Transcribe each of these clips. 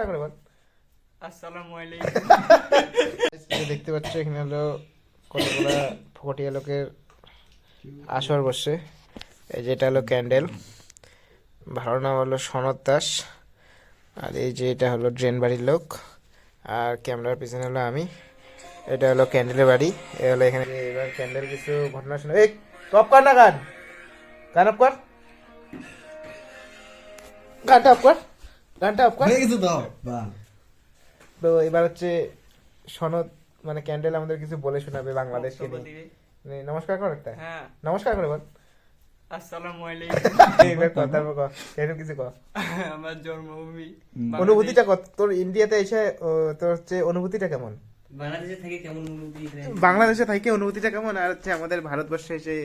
নমস্কার করে বল। আসসালামু আলাইকুম। দেখতে পাচ্ছ এখানে হলো কতগুলা ফটিয়া লোকের আসর বসে এই যে এটা হলো ক্যান্ডেল। ভালো নাম হলো সনদ দাস। আর এই যে এটা হলো ড্রেন বাড়ির লোক। আর ক্যামেরার পিছনে হলো আমি। এটা হলো ক্যান্ডেলের বাড়ি। এ হলো এখানে। এবার ক্যান্ডেল কিছু ঘটনা শুনে এই টপ কর না গান। গান অফ কর। গানটা অফ কর। গানটা অফ কর। হয়ে গেছে তো। তো এবার হচ্ছে সনদ মানে ক্যান্ডেল আমাদের কিছু বলে শোনাবে বাংলাদেশকে নিয়ে। নমস্কার কর একটা। হ্যাঁ। নমস্কার করে বল। আসসালামু আলাইকুম। এবার কথা বল এরকম কিছু কর। আমার জন্মভূমি অনুভূতিটা কত? তোর ইন্ডিয়াতে এসে তোর হচ্ছে অনুভূতিটা কেমন? বাংলাদেশে থেকে কেমন অনুভূতি বাংলাদেশে থেকে অনুভূতিটা কেমন? আর হচ্ছে আমাদের ভারতবর্ষে এসে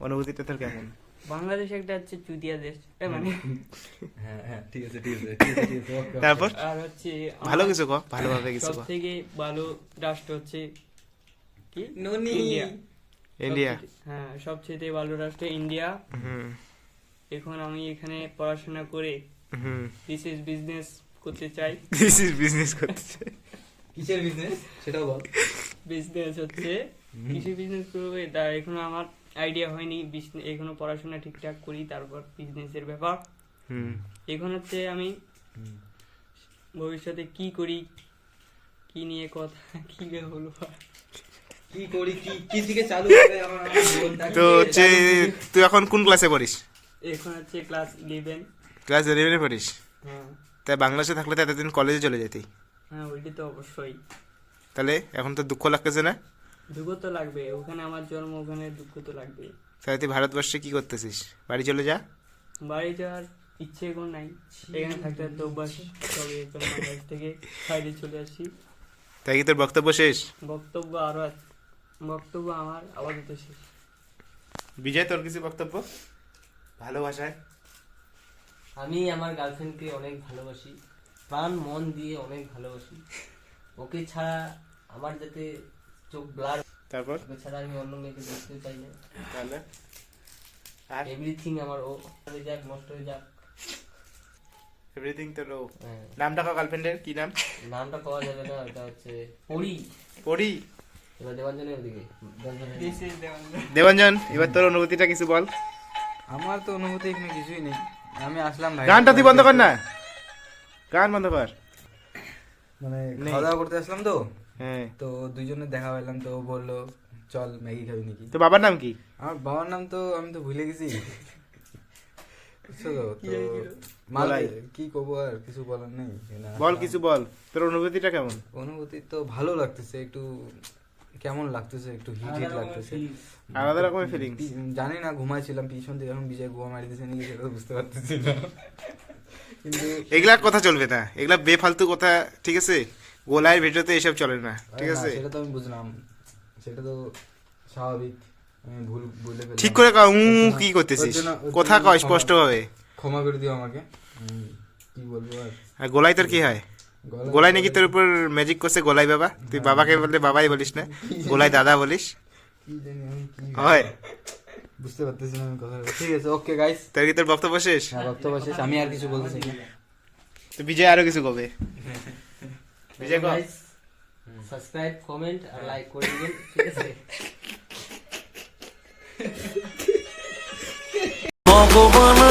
অনুভূতিটা তোর কেমন? বাংলাদেশ একটা হচ্ছে চুদিয়া দেশ মানে? হ্যাঁ হ্যাঁ ঠিক আছে ঠিক আছে. তারপর? আর হচ্ছে ভালো কিছু কর ভালোভাবে কিছু সব কর থেকে ভালো রাষ্ট্র হচ্ছে কি? ননি। ইন্ডিয়া। ইন্ডিয়া। হ্যাঁ সবচেয়ে ভালো রাষ্ট্র ইন্ডিয়া। হুম। এখন আমি এখানে পড়াশোনা করে হুম। দিস ইজ বিজনেস করতে চাই। দিস ইজ বিজনেস করতেছে কিসের বিজনেস সেটাও বল। বিজনেস হচ্ছে কৃষি বিজনেস করবে। তা এখন আমার আইডিয়া হয়নি এখনও পড়াশোনা ঠিকঠাক করি তারপর বিজনেসের ব্যাপার। হুম। এখন হচ্ছে আমি ভবিষ্যতে কি করি কি নিয়ে কথা কি হলো কি করি কি কি থেকে চালু আমার তো হচ্ছে তুই এখন কোন ক্লাসে পড়িস? এখন হচ্ছে ক্লাস ইলেভেন ক্লাস ইলেভেনে পড়িস? হ্যাঁ। তাই বাংলাদেশে থাকলে তো এতদিন কলেজে চলে যেতি। হ্যাঁ ওইটি তো অবশ্যই। তাহলে এখন তো দুঃখ লাগতেছে না? দুঃখ তো লাগবে ওখানে আমার জন্ম ওখানে দুঃখ তো লাগবে। তাহলে তুই ভারতবর্ষে কি করতেছিস? বাড়ি চলে যা। বাড়ি যাওয়ার ইচ্ছে এখন নাই। এখানে থাকতে তো অভ্যাস তবে এখন বাংলাদেশ থেকে বাইরে চলে আসি তাই কি তোর বক্তব্য শেষ? বক্তব্য আরও আছে বক্তব্য আমার আপাতত শেষ। বিজয় তোর কিছু বক্তব্য? ভালোবাসায়। আমি আমার গার্লফ্রেন্ডকে অনেক ভালোবাসি। প্রাণ মন দিয়ে অনেক ভালোবাসি। ওকে ছাড়া আমার যাতে চোখ ব্লার তারপর? ছাড়া আমি অন্য মেয়েকে দেখতে চাই না। তাহলে? আর? এভরিথিং আমার ও। হয়ে যাক নষ্ট হয়ে যাক। এভরিথিং তোর ও হ্যাঁ। নামটা গার্লফ্রেন্ডের কি নাম? নামটা পাওয়া যাবে না ওটা হচ্ছে পড়ি পড়ি এবার দেবাঞ্জনের ওদিকে। দেবাঞ্জন। এবার তোর অনুভূতিটা কিছু বল। আমার তো অনুভূতি এখানে কিছুই নেই। আমি আসলাম ভাই গানটা তুই বন্ধ কর না। গান বন্ধ কর। মানে খাওয়া দাওয়া করতে আসলাম তো? হ্যাঁ। তো দুইজনে দেখা হইলাম তো বলল চল ম্যাগি খাবি নাকি? তো বাবার নাম কি? আমার বাবার নাম তো আমি তো ভুলে গেছি। বুঝছ? কি আর কিছু বলার নেই। বল কিছু বল। তোর অনুভূতিটা কেমন? অনুভূতি তো ভালো লাগতেছে একটু কেমন লাগতেছে একটু হিট হিট লাগতেছে। আলাদা রকমের ফিলিং জানি না ঘুমাইছিলাম পিছন থেকে এখন বিজয় ঘুমা মারি দিয়েছে নাকি সেটা বুঝতে পারতেছি না। কিন্তু এগুলা কথা চলবে না। এগুলা বেফালতু কথা ঠিক আছে? গোলায় ভিডিওতে এসব চলে না ঠিক আছে? সেটা তো আমি বুঝলাম। সেটা তো স্বাভাবিক আমি ভুল বলে ফেললাম ঠিক করে কও, কি করতেছিস? কথা কয় স্পষ্ট ভাবে ক্ষমা করে দিও আমাকে। কি বলব আর? গোলাই তোর কি হয়? গলায়- গোলাই নাকি তোর উপর ম্যাজিক করছে গোলাই বাবা? তুই বাবাকে বললে বাবাই বলিস না গোলাই দাদা বলিস। হয়। বুঝতে পারতেছি না আমি কথা ঠিক আছে ওকে গাইস তোর কি তোর বক্তব্য শেষ? হ্যাঁ বক্তব্য শেষ। আমি আর কিছু বলতে চাই না। তো বিজয় আরও কিছু কবে বিজয় কর সাবস্ক্রাইব কমেন্ট আর লাইক করে দিবেন ঠিক আছে ভগবান